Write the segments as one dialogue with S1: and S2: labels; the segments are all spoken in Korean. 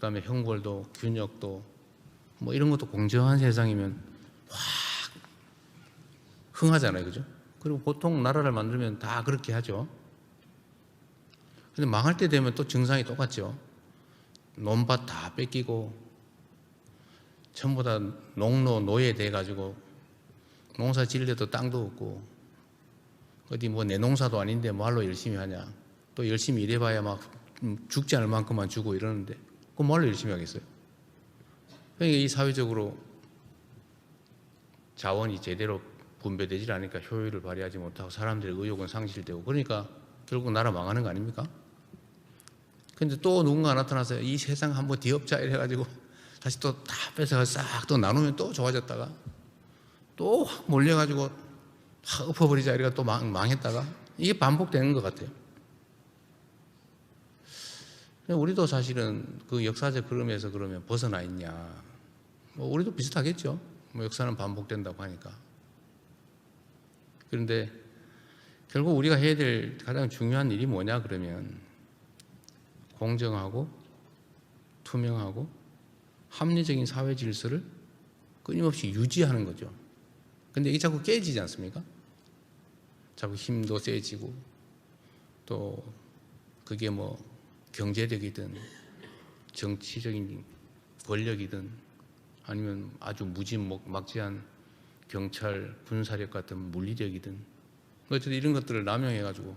S1: 그다음에 형벌도 균형도 뭐 이런 것도 공정한 세상이면 확 흥하잖아요, 그죠? 그리고 보통 나라를 만들면 다 그렇게 하죠. 근데 망할 때 되면 또 증상이 똑같죠. 논밭 다 뺏기고 전부 다 농노 노예 돼 가지고 농사 지을때도 땅도 없고 어디 뭐 내 농사도 아닌데 뭐할로 열심히 하냐 또 열심히 일해봐야 막 음, 죽지 않을 만큼만 주고 이러는데 그 뭐할로 열심히 하겠어요 그러니까 이 사회적으로 자원이 제대로 분배되질 않으니까 효율을 발휘하지 못하고 사람들의 의욕은 상실되고 그러니까 결국 나라 망하는 거 아닙니까? 근데 또 누군가 나타나서 이 세상 한번 뒤엎자 이래가지고 다시 또 다 뺏어가 싹 또 나누면 또 좋아졌다가 또 확 몰려가지고 확 엎어버리자 이래가 또 망, 망했다가 이게 반복되는 것 같아요. 우리도 사실은 그 역사적 흐름에서 그러면 벗어나 있냐? 뭐 우리도 비슷하겠죠. 뭐 역사는 반복된다고 하니까. 그런데 결국 우리가 해야 될 가장 중요한 일이 뭐냐 그러면 공정하고 투명하고 합리적인 사회 질서를 끊임없이 유지하는 거죠. 근데 이게 자꾸 깨지지 않습니까? 자꾸 힘도 세지고 또 그게 뭐 경제력이든 정치적인 권력이든 아니면 아주 무지막지한 경찰 군사력 같은 물리력이든 어쨌든 이런 것들을 남용해 가지고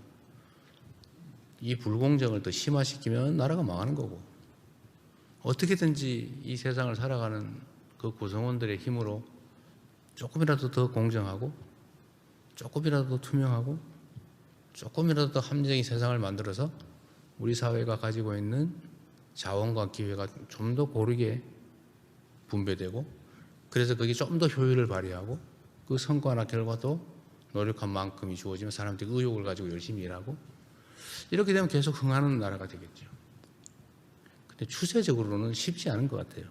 S1: 이 불공정을 더 심화시키면 나라가 망하는 거고 어떻게든지 이 세상을 살아가는 그 구성원들의 힘으로 조금이라도 더 공정하고 조금이라도 더 투명하고 조금이라도 더 합리적인 세상을 만들어서 우리 사회가 가지고 있는 자원과 기회가 좀 더 고르게 분배되고 그래서 그게 좀 더 효율을 발휘하고 그 성과나 결과도 노력한 만큼이 주어지면 사람들이 의욕을 가지고 열심히 일하고 이렇게 되면 계속 흥하는 나라가 되겠죠. 근데 추세적으로는 쉽지 않은 것 같아요.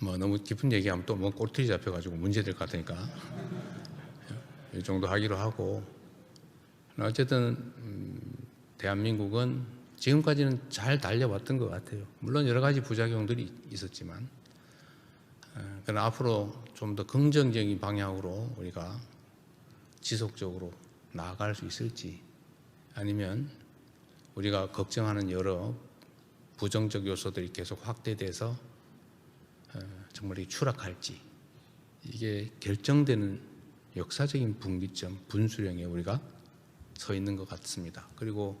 S1: 뭐 너무 깊은 얘기하면 또뭐 꼬투리 잡혀가지고 문제될 것 같으니까 이 정도 하기로 하고 어쨌든 음, 대한민국은 지금까지는 잘 달려왔던 것 같아요. 물론 여러 가지 부작용들이 있었지만 어, 그러나 앞으로 좀 더 긍정적인 방향으로 우리가 지속적으로 나아갈 수 있을지 아니면 우리가 걱정하는 여러 부정적 요소들이 계속 확대돼서 어, 정말 이 추락할지 이게 결정되는 역사적인 분기점 분수령에 우리가 서 있는 것 같습니다. 그리고